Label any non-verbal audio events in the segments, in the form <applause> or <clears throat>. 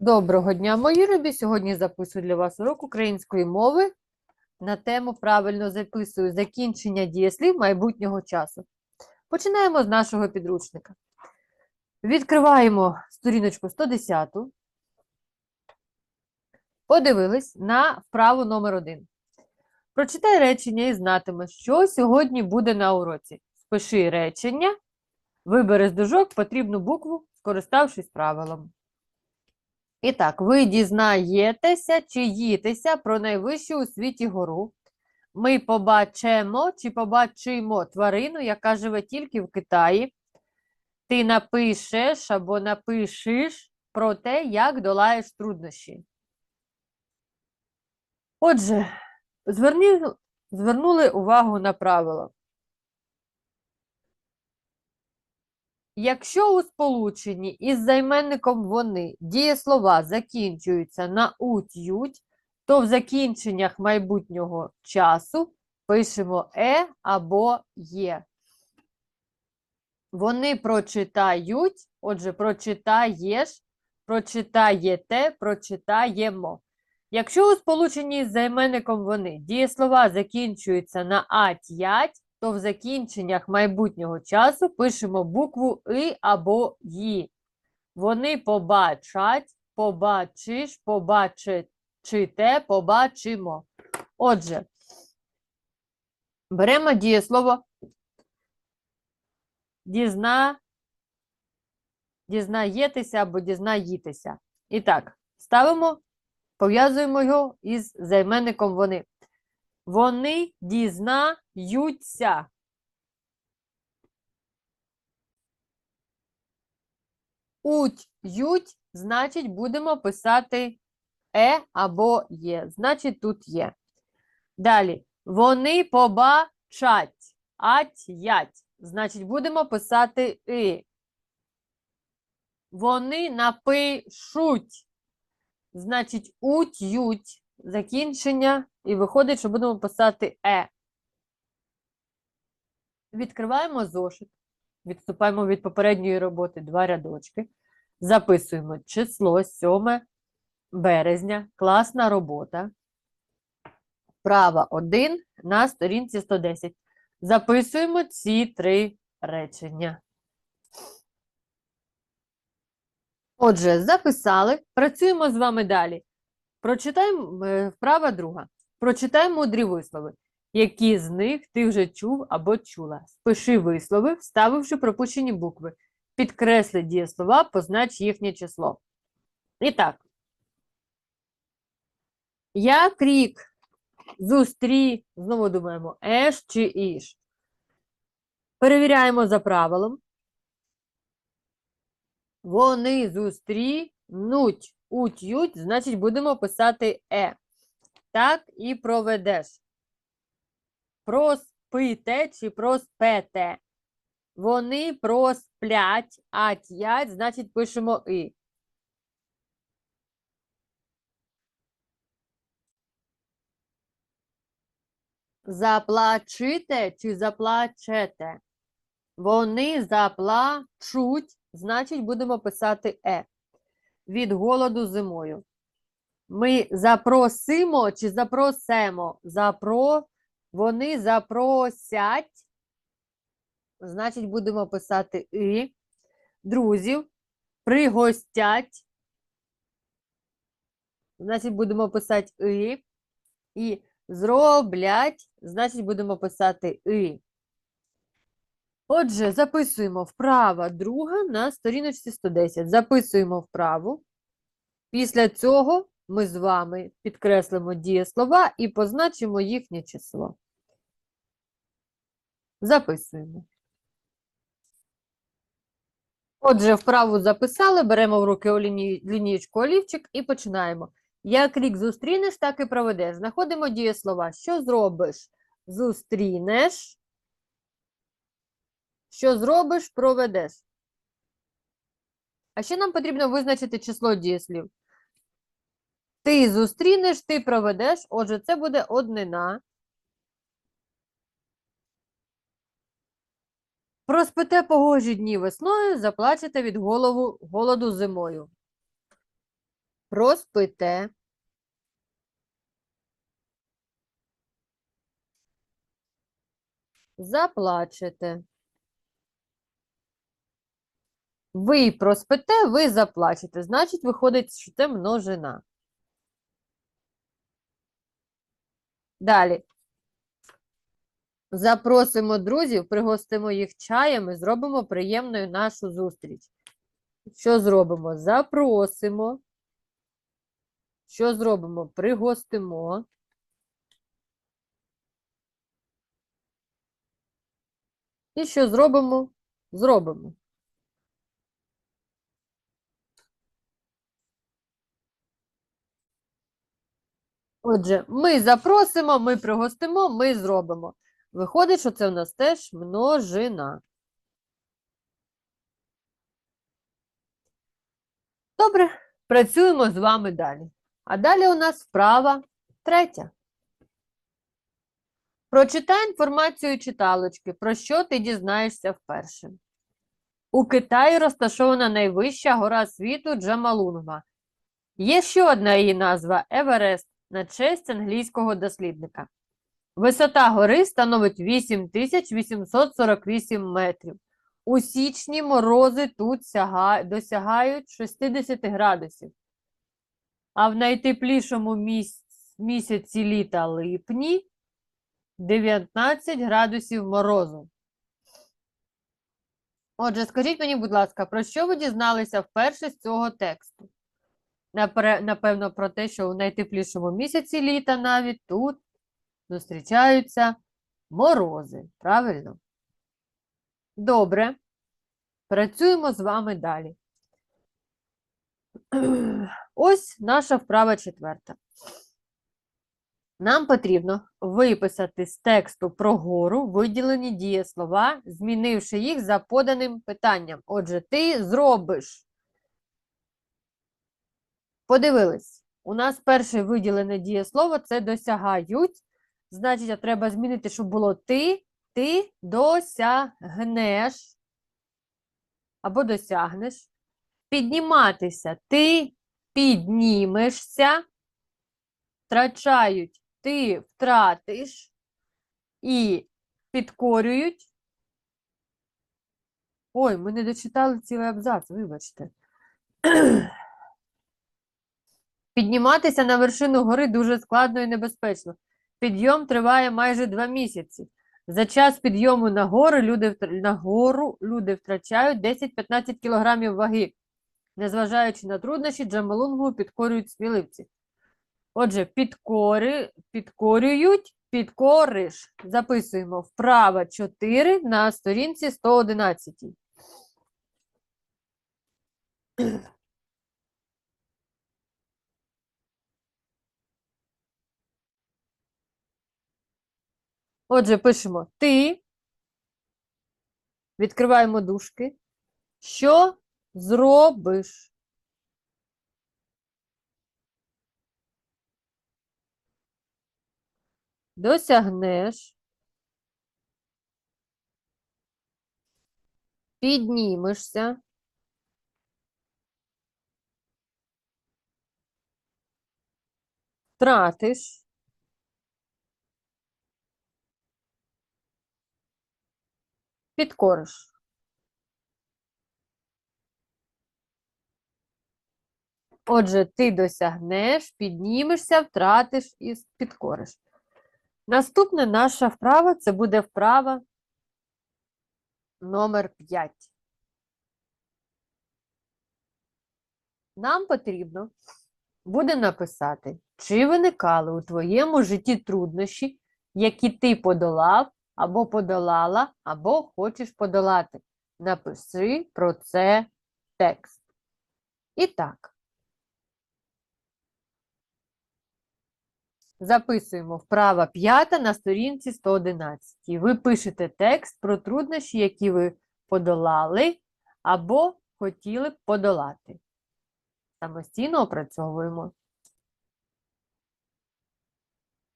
Доброго дня, мої любі! Сьогодні записую для вас урок української мови на тему правильно записую закінчення дієслів майбутнього часу. Починаємо з нашого підручника. Відкриваємо сторіночку 110. Подивились на вправу номер 1. Прочитай речення і знатимеш, що сьогодні буде на уроці. Спиши речення, вибери з дужок потрібну букву, скориставшись правилом. І так, ви дізнаєтеся чи їтеся про найвищу у світі гору. Ми побачимо чи побачимо тварину, яка живе тільки в Китаї. Ти напишеш або напишеш про те, як долаєш труднощі. Отже, зверні, звернули увагу на правило. Якщо у сполученні із займенником вони дієслова закінчуються на уть ють, то в закінченнях майбутнього часу пишемо е або є. Вони прочитають, отже, прочитаєш, прочитаєте, прочитаємо. Якщо у сполученні з займенником вони дієслова закінчуються на ать ять, то в закінченнях майбутнього часу пишемо букву И або Ї. Вони побачать, побачиш, побачите, побачимо. Отже, беремо дієслово дізна, дізнаєтеся або дізнаїтеся. І так, ставимо, пов'язуємо його із займенником вони. Вони дізнаються. Уть ють, значить, будемо писати е або є. Значить, тут є. Далі. Вони побачать. Ать ять. Значить, будемо писати и. Вони напишуть. Значить, уть ють. Закінчення. І виходить, що будемо писати е. Відкриваємо зошит. Відступаємо від попередньої роботи два рядочки. Записуємо число 7 березня. Класна робота. Права 1 на сторінці 110. Записуємо ці три речення. Отже, записали. Працюємо з вами далі. Прочитаємо е, вправа друга. Прочитай мудрі вислови. Які з них ти вже чув або чула? Спиши вислови, вставивши пропущені букви. Підкресли дієслова, познач їхнє число. І так. Як рік зустрі, знову думаємо, еш чи іш. Перевіряємо за правилом. Вони зустрінуть, уть, ють, значить, будемо писати е. Так і проведеш. Проспите чи проспете. Вони просплять, а т'ять, значить, пишемо и. Заплачите чи заплачете. Вони заплачуть, значить, будемо писати е. Від голоду зимою. Ми запросимо чи запросимо. Запро, вони запросять. Значить, будемо писати і. Друзів. Пригостять. Значить, будемо писати і. І зроблять. Значить, будемо писати і. Отже, записуємо вправа друга на сторіночці 110. Записуємо вправу. Після цього ми з вами підкреслимо дієслова і позначимо їхнє число. Записуємо. Отже, вправу записали, беремо в руки у лінієчку олівчик і починаємо. Як рік зустрінеш, так і проведеш. Знаходимо дієслова. Що зробиш? Зустрінеш. Що зробиш, проведеш. А ще нам потрібно визначити число дієслів. Ти зустрінеш, ти проведеш. Отже, це буде однина. Проспите погожі дні весною, заплачете від голову голоду зимою. проспите, заплачете. Ви проспите, ви заплачете. Значить, виходить, що це множина. Далі. Запросимо друзів, пригостимо їх чаєм і зробимо приємною нашу зустріч. Що зробимо? Запросимо. Що зробимо? Пригостимо. І що зробимо? Зробимо. Отже, ми запросимо, ми пригостимо, ми зробимо. Виходить, що це у нас теж множина. Добре, працюємо з вами далі. А далі у нас вправа третя. Прочитай інформацію читалочки, про що ти дізнаєшся вперше. У Китаї розташована найвища гора світу Джамалунгма. Є ще одна її назва Еверест на честь англійського дослідника. Висота гори становить 8848 метрів. У січні морози тут сяга... досягають 60 градусів. А в найтеплішому міс... місяці літа липні 19 градусів морозу. Отже, скажіть мені, будь ласка, про що ви дізналися вперше з цього тексту? Напевно, про те, що у найтеплішому місяці літа навіть тут зустрічаються морози. Правильно? Добре. Працюємо з вами далі. Ось наша вправа четверта. Нам потрібно виписати з тексту про гору виділені дієслова, змінивши їх за поданим питанням. Отже, ти зробиш. Подивились. У нас перше виділене дієслово це досягають. Значить, треба змінити, щоб було ти, ти досягнеш або досягнеш. Підніматися ти піднімешся. Втрачають ти втратиш. І підкорюють. Ой, ми не дочитали цілий абзац, вибачте. Підніматися на вершину гори дуже складно і небезпечно. Підйом триває майже два місяці. За час підйому на гору люди, на гору люди втрачають 10-15 кілограмів ваги. Незважаючи на труднощі, Джамалунгу підкорюють сміливці. Отже, підкори, підкорюють, підкориш. Записуємо вправа 4 на сторінці 111. Отже, пишемо ти. Відкриваємо дужки. Що зробиш? Досягнеш. Піднімешся. Втратиш. Підкориш. Отже, ти досягнеш, піднімешся, втратиш і підкориш. Наступна наша вправа це буде вправа номер 5. Нам потрібно буде написати, чи виникали у твоєму житті труднощі, які ти подолав, або подолала, або хочеш подолати. Напиши про це текст. І так. Записуємо вправа п'ята на сторінці 111. Ви пишете текст про труднощі, які ви подолали або хотіли б подолати. Самостійно опрацьовуємо.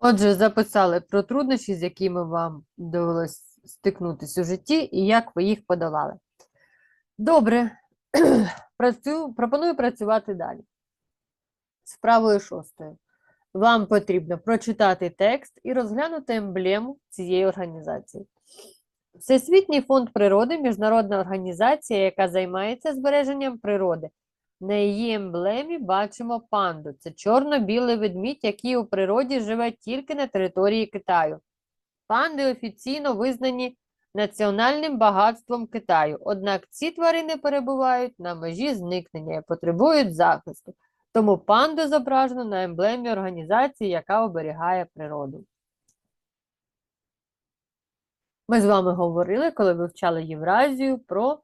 Отже, записали про труднощі, з якими вам довелось стикнутися у житті, і як ви їх подолали. Добре, <clears throat> Працю... пропоную працювати далі. з вправою шостою. Вам потрібно прочитати текст і розглянути емблему цієї організації. Всесвітній фонд природи міжнародна організація, яка займається збереженням природи. На її емблемі бачимо панду. Це чорно-білий ведмідь, який у природі живе тільки на території Китаю. Панди офіційно визнані національним багатством Китаю, однак ці тварини перебувають на межі зникнення і потребують захисту. Тому панду зображено на емблемі організації, яка оберігає природу. Ми з вами говорили, коли вивчали Євразію, про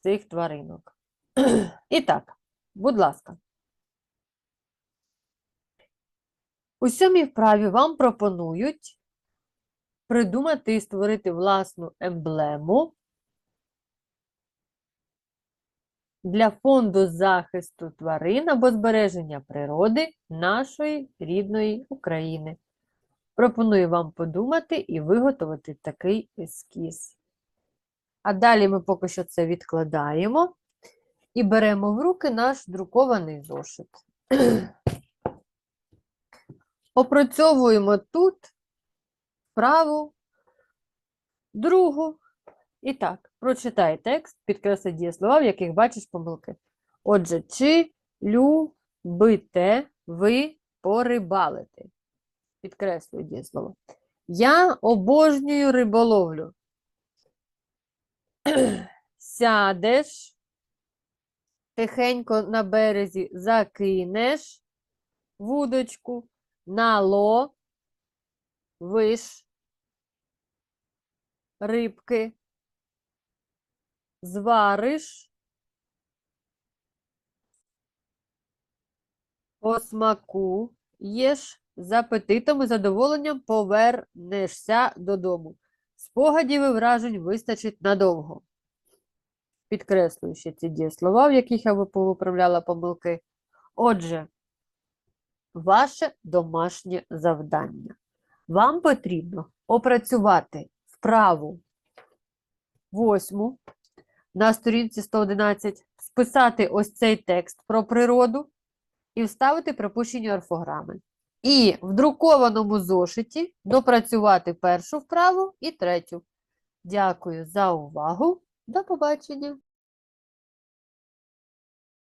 цих тваринок. <clears throat> І так, будь ласка. У сьомій вправі вам пропонують придумати і створити власну емблему для фонду захисту тварин або збереження природи нашої рідної України. Пропоную вам подумати і виготовити такий ескіз. А далі ми поки що це відкладаємо і беремо в руки наш друкований зошит. <clears throat> Опрацьовуємо тут праву, другу. І так, прочитай текст, підкресли дієслова, в яких бачиш помилки. Отже, чи любите ви порибалити? Підкреслюю дієслово. Я обожнюю риболовлю. <clears throat> Сядеш, тихенько на березі закинеш вудочку, нало, виш, рибки, звариш, по смаку їш, з апетитом і задоволенням повернешся додому. Спогадів і вражень вистачить надовго. Підкреслюю ще ці дієслова, в яких я виправляла помилки. Отже, ваше домашнє завдання. Вам потрібно опрацювати вправу восьму на сторінці 111, списати ось цей текст про природу і вставити пропущені орфограми. І в друкованому зошиті допрацювати першу вправу і третю. Дякую за увагу. До побачення!